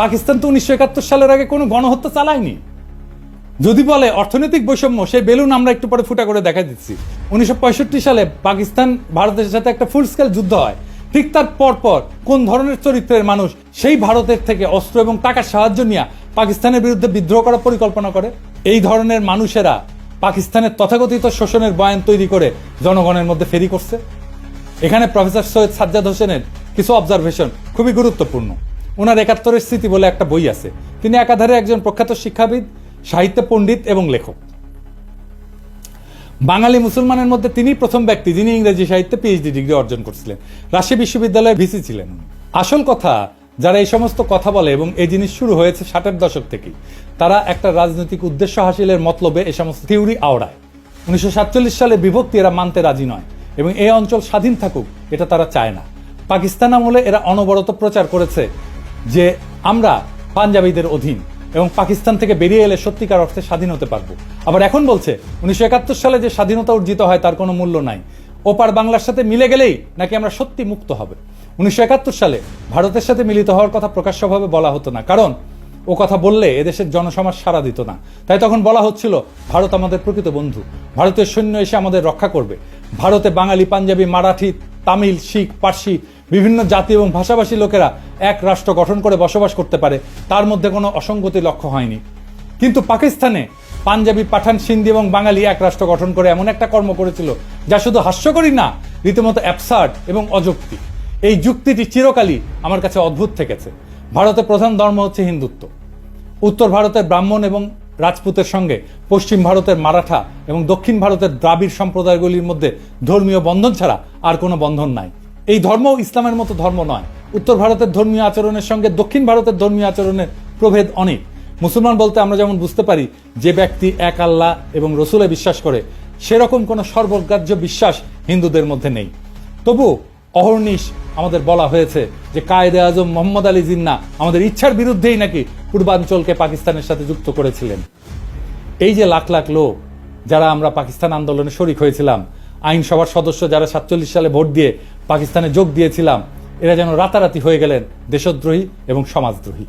পাকিস্তান তো উনিশশো একাত্তর সালের আগে কোনো গণহত্যা চালায়নি। যদি বলে অর্থনৈতিক বৈষম্য, সেই বেলুন আমরা একটু পরে ফুটা করে দেখা দিচ্ছি। উনিশশো পঁয়ষট্টি সালে পাকিস্তান ভারতের সাথে একটা ফুল স্কেল যুদ্ধ হয়। ঠিক তার পর পর কোন ধরনের চরিত্রের মানুষ সেই ভারতের থেকে অস্ত্র এবং টাকার সাহায্য নিয়ে পাকিস্তানের বিরুদ্ধে বিদ্রোহ করার পরিকল্পনা করে? এই ধরনের মানুষেরা পাকিস্তানের তথাকথিত শোষণের বয়ান তৈরি করে জনগণের মধ্যে ফেরি করছে? এখানে প্রফেসর সৈয়দ সাজ্জাদ হোসেনের কিছু অবজারভেশন খুবই গুরুত্বপূর্ণ। ওনার একাত্তরের স্মৃতি বলে একটা বই আছে। তিনি একাধারে একজন প্রখ্যাত শিক্ষাবিদ, সাহিত্য পণ্ডিত এবং লেখক। বাঙালি মুসলমানের মধ্যে তিনি প্রথম ব্যক্তি যিনি ইংরেজি সাহিত্যে পিএইচডি ডিগ্রি অর্জন করছিলেন। রাজশাহী বিশ্ববিদ্যালয়ে ভিসি ছিলেন আসল কথা, যারা এই সমস্ত কথা বলে এবং এই জিনিস শুরু হয়েছে ষাটের দশক থেকেই, তারা একটা রাজনৈতিক উদ্দেশ্য হাসিলের মতলবে এই সমস্ত থিওরি আওড়ায়। উনিশশো সাতচল্লিশ সালে বিভক্তি এরা মানতে রাজি নয় এবং এই অঞ্চল স্বাধীন থাকুক, এটা তারা চায় না। পাকিস্তান আমলে এরা অনবরত প্রচার করেছে যে আমরা পাঞ্জাবিদের অধীন এবং পাকিস্তান থেকে বেরিয়ে এলে সত্যিকার অর্থে স্বাধীন হতে পারব। আবার এখন বলছে, উনিশশো একাত্তর সালে যে স্বাধীনতা অর্জিত হয় তার কোনো মূল্য নাই। ওপার বাংলার সাথে মিলে গেলেই নাকি আমরা সত্যি মুক্ত হবে। উনিশশো একাত্তর সালে ভারতের সাথে মিলিত হওয়ার কথা প্রকাশ্যভাবে বলা হতো না, কারণ ও কথা বললে এদেশের জনসমাজ সাড়া দিত না। তাই তখন বলা হচ্ছিল, ভারত আমাদের প্রকৃত বন্ধু। ভারতের সৈন্য এসে আমাদের রক্ষা করবে। ভারতে বাঙালি, পাঞ্জাবি, মারাঠি, তামিল, শিখ, পার্সি বিভিন্ন জাতি এবং ভাষাভাষী লোকেরা এক রাষ্ট্র গঠন করে বসবাস করতে পারে, তার মধ্যে কোনো অসঙ্গতি লক্ষ্য হয়নি। কিন্তু পাকিস্তানে পাঞ্জাবি, পাঠান, সিন্ধি এবং বাঙালি এক রাষ্ট্র গঠন করে এমন একটা কর্ম করেছিল, যা শুধু হাস্যকরী না, রীতিমতো অ্যাবসার্ড এবং অযৌক্তিক। এই যুক্তিটি চিরকালই আমার কাছে অদ্ভুত থেকেছে। ভারতের প্রধান ধর্ম হচ্ছে হিন্দুত্ব। উত্তর ভারতের ব্রাহ্মণ এবং রাজপুতের সঙ্গে পশ্চিম ভারতের মারাঠা এবং দক্ষিণ ভারতের দ্রাবিড় সম্প্রদায়গুলির মধ্যে ধর্মীয় বন্ধন ছাড়া আর কোনো বন্ধন নাই। এই ধর্ম ইসলামের মতো ধর্ম নয়। উত্তর ভারতের ধর্মীয় আচরণের সঙ্গে দক্ষিণ ভারতের ধর্মীয় আচরণের প্রভেদ অনেক। মুসলমান বলতে আমরা যেমন বুঝতে পারি, যে ব্যক্তি এক আল্লাহ এবং রসুলে বিশ্বাস করে, সেরকম কোনো সর্বগ্রাহ্য বিশ্বাস হিন্দুদের মধ্যে নেই। তবু অহর্নিশ আমাদের বলা হয়েছে যে কায়েদে আজম মোহাম্মদ আলী জিন্না আমাদের ইচ্ছার বিরুদ্ধেই নাকি পূর্বাঞ্চলকে পাকিস্তানের সাথে যুক্ত করেছিলেন। এই যে লাখ লাখ লোক যারা আমরা পাকিস্তান আন্দোলনে শরিক হয়েছিলাম আইনসভার সদস্য যারা সাতচল্লিশ সালে ভোট দিয়ে পাকিস্তানে যোগ দিয়েছিলাম, এরা যেন রাতারাতি হয়ে গেলেন দেশদ্রোহী এবং সমাজদ্রোহী।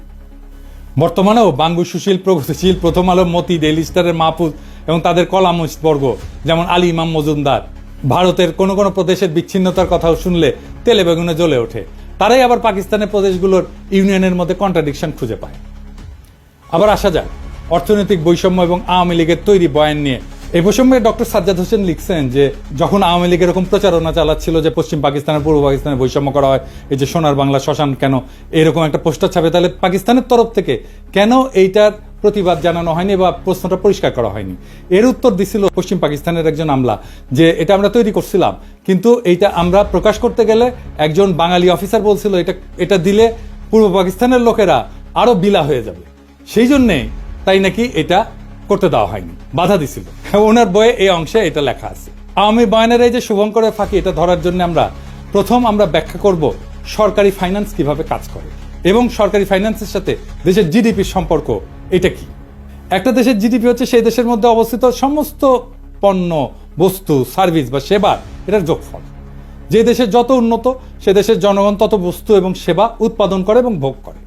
বর্তমানেও বাঙ্গু সুশীল প্রগতিশীল প্রথম আলো মতি ডেইলি স্টারের মাহফুজ এবং তাদের কলামিস্ট যেমন আলী ইমাম মজুমদার। ভারতের কোনো কোনো প্রদেশের বিচ্ছিন্নতার কথাও শুনলে তেলে বেগুনে জ্বলে ওঠে। তারাই আবার পাকিস্তানের প্রদেশগুলোর ইউনিয়নের মধ্যে কন্ট্রাডিকশন খুঁজে পায়। আবার আসা যাক, অর্থনৈতিক বৈষম্য এবং আওয়ামী লীগের তৈরি বয়ান নিয়ে এই প্রসঙ্গে ডক্টর সাজ্জাদ হোসেন লিখছেন যে, যখন আওয়ামী লীগ এরকম প্রচারণা চালাচ্ছিল যে পশ্চিম পাকিস্তানের, পূর্ব পাকিস্তানে বৈষম্য করা হয়, এই যে সোনার বাংলা শ্মশান কেন, এরকম একটা পোস্টার ছাপে, তাহলে পাকিস্তানের তরফ থেকে কেন এইটার প্রতিবাদ জানানো হয়নি বা প্রশ্নটা পরিষ্কার করা হয়নি? এর উত্তর দিছিল পশ্চিম পাকিস্তানের একজন আমলা, যে এটা আমরা তৈরি করছিলাম, কিন্তু এইটা আমরা প্রকাশ করতে গেলে একজন বাঙালি অফিসার বলছিল, এটা এটা দিলে পূর্ব পাকিস্তানের লোকেরা আরও বিলা হয়ে যাবে। সেই জন্যে তাই নাকি এটা করতে দেওয়া হয়নি, বাধা দিছিল। ওনার বইয়ে এই অংশে এটা লেখা আছে। আওয়ামী বয়ানের এই যে শুভঙ্করের ফাঁকি, এটা ধরার জন্য আমরা প্রথম আমরা ব্যাখ্যা করব সরকারি ফাইন্যান্স কীভাবে কাজ করে এবং সরকারি ফাইন্যান্সের সাথে দেশের জিডিপির সম্পর্ক এটা কি? একটা দেশের জিডিপি হচ্ছে সেই দেশের মধ্যে অবস্থিত সমস্ত পণ্য, বস্তু সার্ভিস বা সেবার এটার যোগফল। যে দেশের যত উন্নত, সে দেশের জনগণ তত বস্তু এবং সেবা উৎপাদন করে এবং ভোগ করে।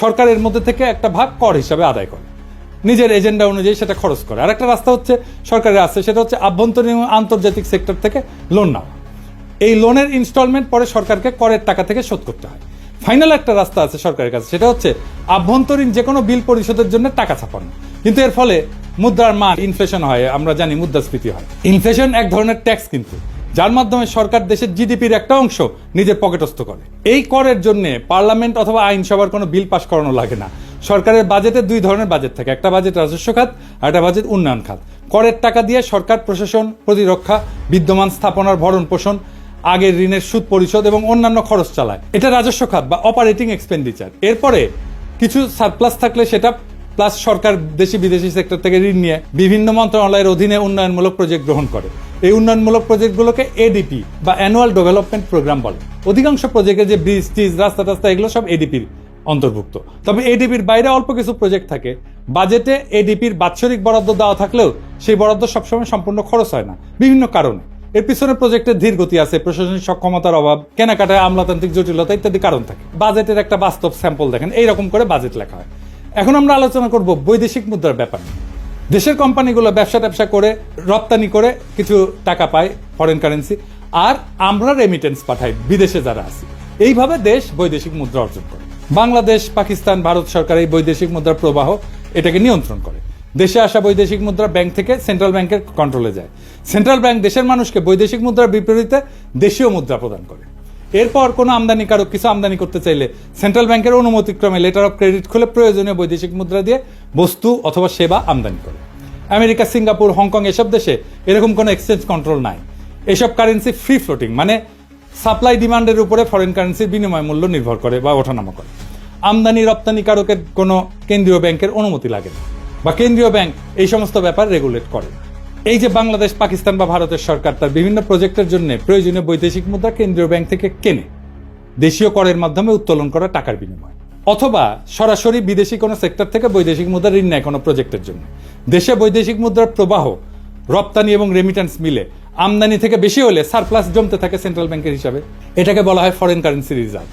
সরকারের মধ্যে থেকে একটা ভাগ কর হিসাবে আদায় করে। নিজের এজেন্ডা অনুযায়ী সেটা খরচ করে। আর একটা রাস্তা হচ্ছে সরকারের আছে, সেটা হচ্ছে আভ্যন্তরীণ এবং আন্তর্জাতিক সেক্টর থেকে লোন নেওয়া। এই লোনের ইনস্টলমেন্ট পরে সরকারকে করের টাকা থেকে শোধ করতে হয়। ফাইনাল একটা রাস্তা আছে সরকারের কাছে, সেটা হচ্ছে আভ্যন্তরীণ যে কোনো বিল পরিশোধের জন্য টাকা ছাপানো। কিন্তু এর ফলে মুদ্রার মান ইনফ্লেশন হয়, আমরা জানি মুদ্রাস্ফীতি হয়। ইনফ্লেশন এক ধরনের ট্যাক্স কিন্তু, যার মাধ্যমে সরকার দেশের জিডিপির একটা অংশ নিজের পকেটস্থ করে। এই করের জন্য পার্লামেন্ট অথবা আইনসভার কোনো বিল পাশ করানো লাগে না। সরকারের বাজেটে দুই ধরনের বাজেট থাকে। একটা বাজেট রাজস্ব খাত আর একটা বাজেট উন্নয়ন খাত। করের টাকা দিয়ে সরকার, প্রশাসন, প্রতিরক্ষা, বিদ্যমান স্থাপনার ভরণ পোষণ, আগের ঋণের সুদ পরিশোধ এবং অন্যান্য খরচ চালায়। এটা রাজস্ব খাত বা অপারেটিং এক্সপেন্ডিচার এরপরে কিছু সারপ্লাস থাকলে সেটা প্লাস সরকার দেশি বিদেশি সেক্টর থেকে ঋণ নিয়ে বিভিন্ন মন্ত্রণালয়ের অধীনে উন্নয়নমূলক প্রজেক্ট গ্রহণ করে। এই উন্নয়নমূলক প্রজেক্টগুলোকে এডিপি বা অ্যানুয়াল ডেভেলপমেন্ট প্রোগ্রাম বলে। অধিকাংশ প্রজেক্টে যে ব্রিজ টিজ রাস্তা, টাস্তা, এগুলো সব এডিপির অন্তর্ভুক্ত। তবে এডিপির বাইরে অল্প কিছু প্রজেক্ট থাকে। বাজেটে এডিপির বাৎসরিক বরাদ্দ দেওয়া থাকলেও সেই বরাদ্দ সবসময় সম্পূর্ণ খরচ হয় না। বিভিন্ন কারণে। এর পিছনে প্রজেক্টের ধীর গতি আছে, প্রশাসনিক সক্ষমতার অভাব, কেনাকাটায় আমলাতান্ত্রিক জটিলতা ইত্যাদি কারণ থাকে। বাজেটের একটা বাস্তব স্যাম্পল দেখেন, এইরকম করে বাজেট লেখা হয়। এখন আমরা আলোচনা করব বৈদেশিক মুদ্রার ব্যাপার দেশের কোম্পানিগুলো ব্যবসা ট্যাবসা করে, রপ্তানি করে কিছু টাকা পায় ফরেন কারেন্সি আর আমরা রেমিটেন্স পাঠাই বিদেশে যারা আছে। এইভাবে দেশ বৈদেশিক মুদ্রা অর্জন করে। বাংলাদেশ, পাকিস্তান, ভারত সরকার এই বৈদেশিক মুদ্রার প্রবাহ এটাকে নিয়ন্ত্রণ করে। দেশে আসা বৈদেশিক মুদ্রা ব্যাংক থেকে সেন্ট্রাল ব্যাংকের কন্ট্রোলে যায়। সেন্ট্রাল ব্যাংক দেশের মানুষকে বৈদেশিক মুদ্রার বিপরীতে দেশীয় মুদ্রা প্রদান করে। এরপর কোনো আমদানিকারক কিছু আমদানি করতে চাইলে সেন্ট্রাল ব্যাংকের অনুমতিক্রমে লেটার অফ ক্রেডিট খুলে প্রয়োজনীয় বৈদেশিক মুদ্রা দিয়ে বস্তু অথবা সেবা আমদানি করে। আমেরিকা, সিঙ্গাপুর, হংকং এসব দেশে এরকম কোনো এক্সচেঞ্জ কন্ট্রোল নাই। এসব কারেন্সি ফ্রি ফ্লোটিং মানে সাপ্লাই ডিমান্ডের উপরে ফরেন কারেন্সির বিনিময় মূল্য নির্ভর করে বা ওঠানামা করে। আমদানি রপ্তানিকারকের কোনো কেন্দ্রীয় ব্যাংকের অনুমতি লাগে না বা কেন্দ্রীয় ব্যাংক এই সমস্ত ব্যাপার রেগুলেট করে। এই যে বাংলাদেশ, পাকিস্তান বা ভারতের সরকার তার বিভিন্ন প্রজেক্টের জন্য প্রয়োজনীয় বৈদেশিক মুদ্রা কেন্দ্রীয় ব্যাংক থেকে কেনে। দেশীয় করের মাধ্যমে উত্তোলন করা টাকার বিনিময়। অথবা সরাসরি বিদেশি কোনো সেক্টর থেকে বৈদেশিক মুদ্রা ঋণ নেয় কোনো প্রজেক্টের জন্য। দেশে বৈদেশিক মুদ্রার প্রবাহ, রপ্তানি এবং রেমিটেন্স মিলে আমদানি থেকে বেশি হলে সারপ্লাস জমতে থাকে সেন্ট্রাল ব্যাংকের হিসাবে। এটাকে বলা হয় ফরেন কারেন্সি রিজার্ভ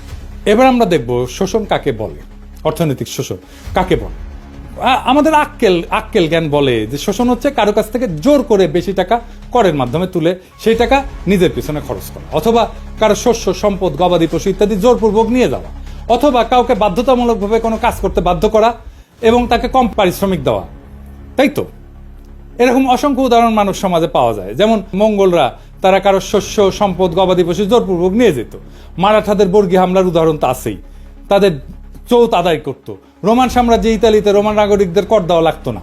এবার আমরা দেখব শোষণ কাকে বলে, অর্থনৈতিক শোষণ কাকে বলে। আমাদের আক্কেল আক্কেল জ্ঞান বলে যে শোষণ হচ্ছে কারও কাছ থেকে জোর করে বেশি টাকা করের মাধ্যমে তুলে সেই টাকা নিজের পিছনে খরচ করা। অথবা কারও শস্য, সম্পদ, গবাদি পশু ইত্যাদি জোরপূর্বক নিয়ে যাওয়া। অথবা কাউকে বাধ্যতামূলকভাবে কোনো কাজ করতে বাধ্য করা এবং তাকে কম পারিশ্রমিক দেওয়া। তাই তো? এরকম অসংখ্য উদাহরণ মানুষ সমাজে পাওয়া যায়। যেমন মঙ্গলরা, তারা কারও শস্য, সম্পদ, গবাদি পশু জোরপূর্বক নিয়ে যেত। মারাঠাদের বর্গী হামলার উদাহরণ তো আছেই। তাদের চৌত আদায় করত। রোমান সাম্রাজ্যে ইতালিতে রোমান নাগরিকদের কর দেওয়া লাগতো না।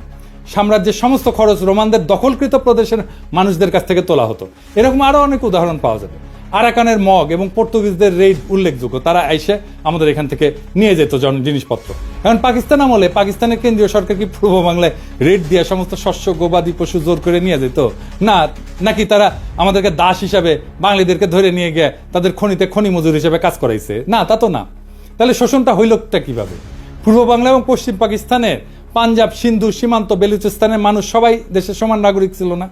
সাম্রাজ্যের সমস্ত খরচ রোমানদের দখলকৃত প্রদেশের মানুষদের কাছ থেকে তোলা হতো। এরকম আরও অনেক উদাহরণ পাওয়া যাবে। আরাকানের মগ এবং পর্তুগিজদের রেড উল্লেখযোগ্য। তারা এসে আমাদের এখান থেকে নিয়ে যেত জন জিনিসপত্র। এখন পাকিস্তান আমলে পাকিস্তানের কেন্দ্রীয় সরকার কি পূর্ব বাংলায় রেড দিয়ে সমস্ত শস্য, গবাদি পশু জোর করে নিয়ে যেত? না, নাকি তারা আমাদেরকে দাস হিসাবে বাঙালিদেরকে ধরে নিয়ে গিয়ে তাদের খনিতে খনি মজুর হিসেবে কাজ করাইছে? না, তা তো না। তাহলে শোষণটা হইলটা কীভাবে? পূর্ব বাংলা এবং পশ্চিম পাকিস্তানের পাঞ্জাব, সিন্ধু সীমান্ত, বেলুচিস্তানের মানুষ সবাই দেশের সমান নাগরিক ছিল না?